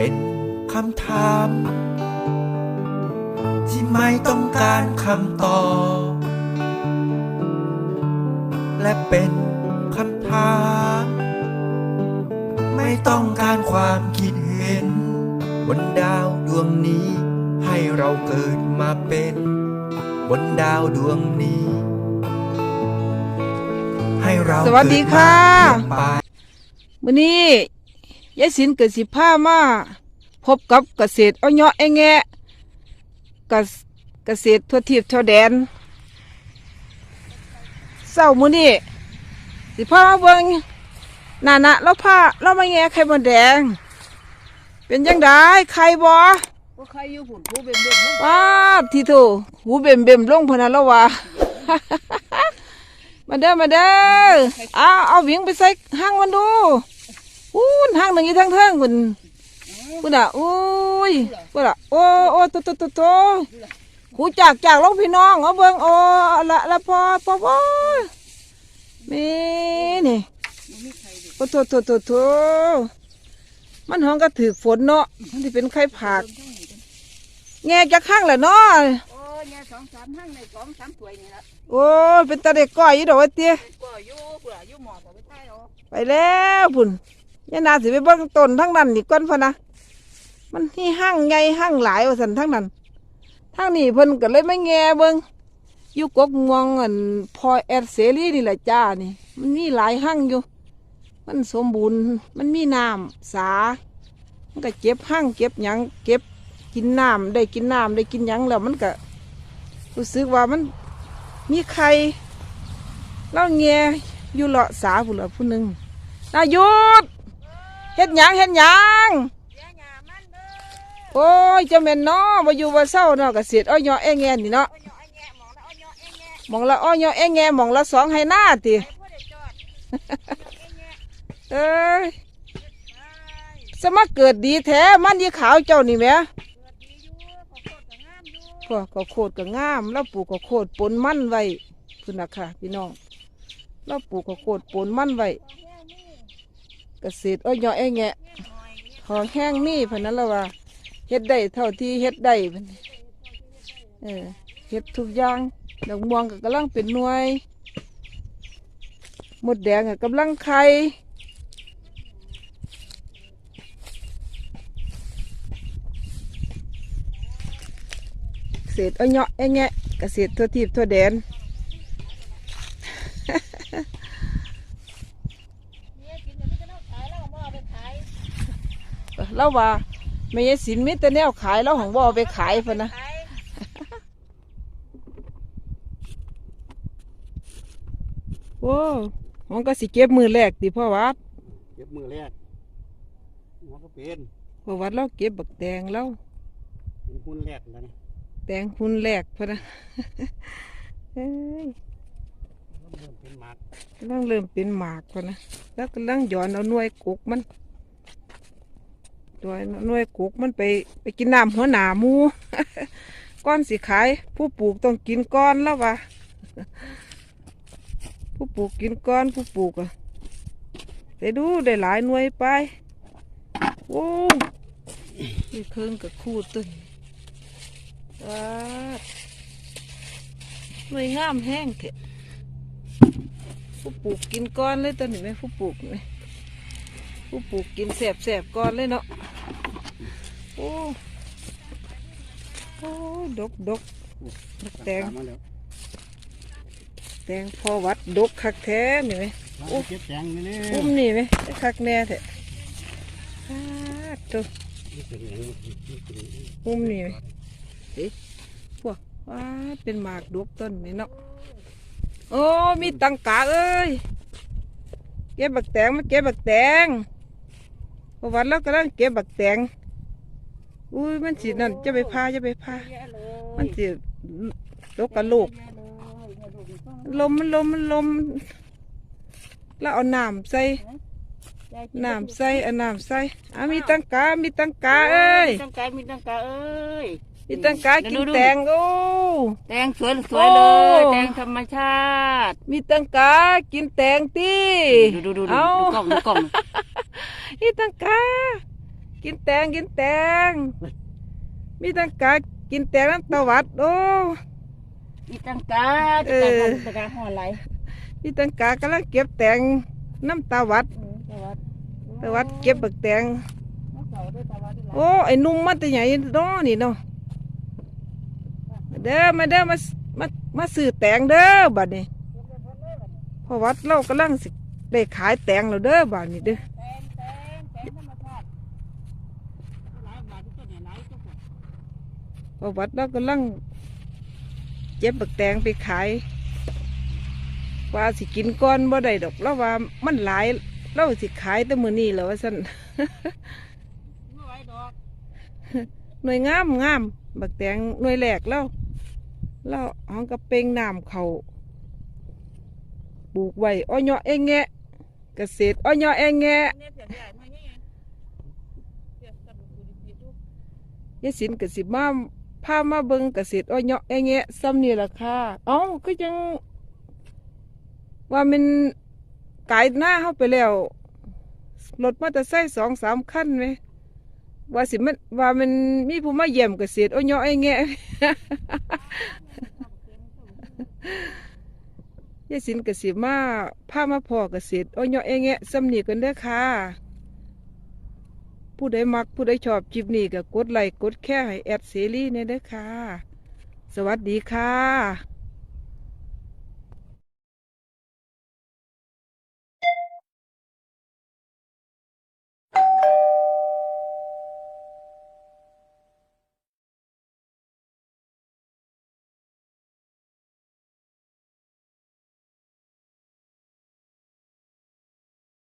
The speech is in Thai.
เป็นคำถาม ที่ไม่ต้องการคำตอบ และเป็นคำถาม ไม่ต้องการความคิดเห็น บนดาวดวงนี้ ให้เราเกิดมาเป็น บนดาวดวงนี้ ให้เราสวัสดีค่ะเกิดมาเปลี่ยนไปมื้อนี้ ยายสินเกิดสิผ้ามาพบกับเกษตรอ้อยเงาะแอแงะกษเกษตรทั่วทิพย์ทั่วแดนเศร้ามื้อนี้สิผ้ามาเบิ่งหนานะแล้วผ้าเรามาแงะไข่มดแดง เป็นยังไงไข่บ่ก็ใครอยู่ผุนผู้เป็นเด็กมั้งว้าดทีโถหูเบ่มเบ่มๆลงพะนันแล้ววะมาเด้อมาเด้อเอาเอาหวิงไปใส่ห้างมันดู อู้นห้างหนึ่งอีทั้งเทิงคุณคุณอะอุ้ยคุณอะโอ้โอ้โตโตโตโตหูจากจากลงพี่น้องเอาเบิ่งโอ้ละละพอพอพอแม่นี่โอ้โตโตโตโตมันห้องก็ถือฝนเนาะมันที่เป็นไข่ผักแง่จะข้างแหละเนาะโอ้ยเนี่ยสองสามห้างในสองสามถ้วยนี่ละโอ้ยเป็นตาเด็กก้อยอยู่ดอกว่าเตี้ยก็อยู่เปล่าอยู่หมอก็ไปใต้เอาไปแล้วพุ่น ยายนาสิไปเบิ่งต้นทั้งนั้นนี่ก่อนพะนะมันที่ห้างใหญ่ห้างหลายว่าสันทั้งนั้นทั้งนี้เพิ่นก็เลยไม่แง่เบิ่งอยู่กกงวงอันพอแอดเสรีนี่แหละจ้านี่ มันมีหลายห้างอยู่ มันสมบูรณ์มันมีน้ำสา มันก็เก็บห้างเก็บหยังเก็บกินน้ำได้กินน้ำได้กินหยังแล้วมันก็รู้สึกว่ามันมีไข่แล้วแง่อยู่เลาะสาผู้ละผู้หนึ่งนายุด เฮ็ดหยังเฮ็ดหยังเสียหยามันเด้อโอ้ยจะแม่นเนาะมาอยู่ว่าเศร้าเนาะเกษตรอ้อยยอแอ้แงนี่เนาะหยอไอ้แงะหมองแล้อาหยอไอ้แงะอ้อยยอแอ้แงหมองละสองให้หน้าติเอ้ยสมาเกิดดีแท้มันยีขาวเจ้านี่แมเกิดดีอยู่ขอโคตรก็งามอยู่พวกข้าวโคดก็งาม แล้วปลูกข้าวโคดปนมันไว้พุ่นนะค่ะพี่น้องแล้วปลูกข้าวโคดปนมันไว้ เกษตรอ้อยยอแอ้แงะแห้งหอยเนี่ยพอแห้งมีพนั้นละว่าเฮ็ดได้เท่าที่เฮ็ดได้พันเออเฮ็ดทุกอย่างดอกม่วงก็กำลังเป็นหน่วยหมดแดงก็กำลังไข่เกษอ้อยเงาะแอ้แงะเกษตรทั่วทิพทั่วแดน เนี่ยกินอย่างนี้ก็ต้องขายแล้วก็บ่เอาไปขาย เราว่าไม่ยสินมิแต่แนวขายเราของว่าเอาไปขายพะนะขายโอ้มันก็สิเก็บมือแรกติพ่อวัด เก็บมือแรกหัวก็เป็นพ่อวัดเราเก็บบักแตงเราเป็นหุ้นแรกแล้วนี่แตงหุ่นแรกพะนะเอ้ยเริ่มเป็นหมากกำลังเริ่มเป็นหมากพะนะ แล้วกำลังหย่อนเอาหน่วยกุกมัน หน่วยหน่วยกุกมันไปไปกินน้ำหัวหนามูก้อนสิขาย ผู้ปลูกต้องกินก้อนแล้ววะผู้ปลูกกินก้อนผู้ปลูกอะได้ดูได้หลายหน่วยไปโอ้นี่เครื่องกับคูดตึงว้าดหน่วยงามแห้งเถอะผู้ปลูกกินก้อนเลยตอนนี้ไหมผู้ปลูกไหม ผู้ปลูกกินแสบแสบๆก้อนเลยเนาะโอ้โอ้ดกดกแตงตามมาแล้วแตงพอวัดดกคักแท้นี่ไหมเราเก็บแตงนี่นี่อุ้มนี่ไหมได้คักแน่แท้อ้าตัวนี่เป็นอย่างนี้นี่เป็นอย่างนี้อุ้มนี่ไหมเฮ้ยพวกว้าเป็นหมากดกต้นนี่เนาะโอ้มีตังกาเอ้ยเก็บบักแตงมาเก็บบักแตง พอวัดแล้วก็ต้องเก็บบักแตงอุ้ยมันสินั่นจะไปพาจะไปพาเยอะเลยมันสิดกกระลูกเยอะเลยเยอะลูกนี่ต้องลมมันลมมันลมแล้วเอาน้ำใส่ยายกิน้ำใส่เอาน้ำใส่อะมีตังกา มีตังกาเอ้ยมีตั้งกา มีตั้งกาเอ้ยมีตังกากินแตงโอ้แตงสวยสวยเลยโอ้แตงธรรมชาติ มีตังกากินแตงตีดูดูดูดูเอาดูกล้องดูกล้อง มีตังกา กินแตงกินแตง มีตั้งกา กินแตงน้ำตะวัดโอ้อีตังกาเอตังอกาตังกาห่อไหลมีตั้งกากำลังเก็บแตงน้ำตาวัดอืมตะวัดตาวัดเก็บบักแตงน้ำเก่าด้วยตะวัดด้วยล่ะโอ้ไอ้หนุ่มมันแต่ใหญ่เนาะนี่เนาะมาเด้อมาเด้อมามามาซื้อแตงเด้อบัดนี้เพราะวัดเรากำลังสิได้ขายแตงแล้วเด้อบัดนี้เด้อ แตงแตงแตงธรรมชาติ หลายบาททุกต้นเนี่ยหลายทุกคน เพราะวัดเรากำลังเก็บบักแตงไปขาย ว่าสิกินก้อนบ่ได้ดอกแล้วว่ามันหลายเราสิขายแต่มือนี้แล้วว่าซั่นหน่วยงามงาม บักแตงหน่วยแหลกแล้วแล้วห้องกระเปงน้ำเขาปลูกไว้อ้อยเงาะเองแงะเกษตรอ้อยเงาะเองแงะเนี่ยสียใหญ่มาเนี่ยเสียสนุกดูดีๆดูยายสินกสิมาามาเบิงเกษตรอ้อยเงาะเงแงะซ้ำนี่ละค่ะเอ้าก็ยัง ว่ามันกายหน้าเข้าไปแล้วรถมอเตอร์ไซค์สองสามคันไหมว่าสิมันว่ามันมีผู้มาเยี่ยมเกษตรอ้อยเงาะเงแงะยายสินกสิมาพามาพอเกษตรอ้อยเงาะเงแงะซ้ำนี่กันเด้อค่ะ ผู้ใดมักผู้ใดชอบคลิปนี้ก็กดไลค์กดแค่ให้แอดเสรีเนี่ยเด้อค่ะ สวัสดีค่ะ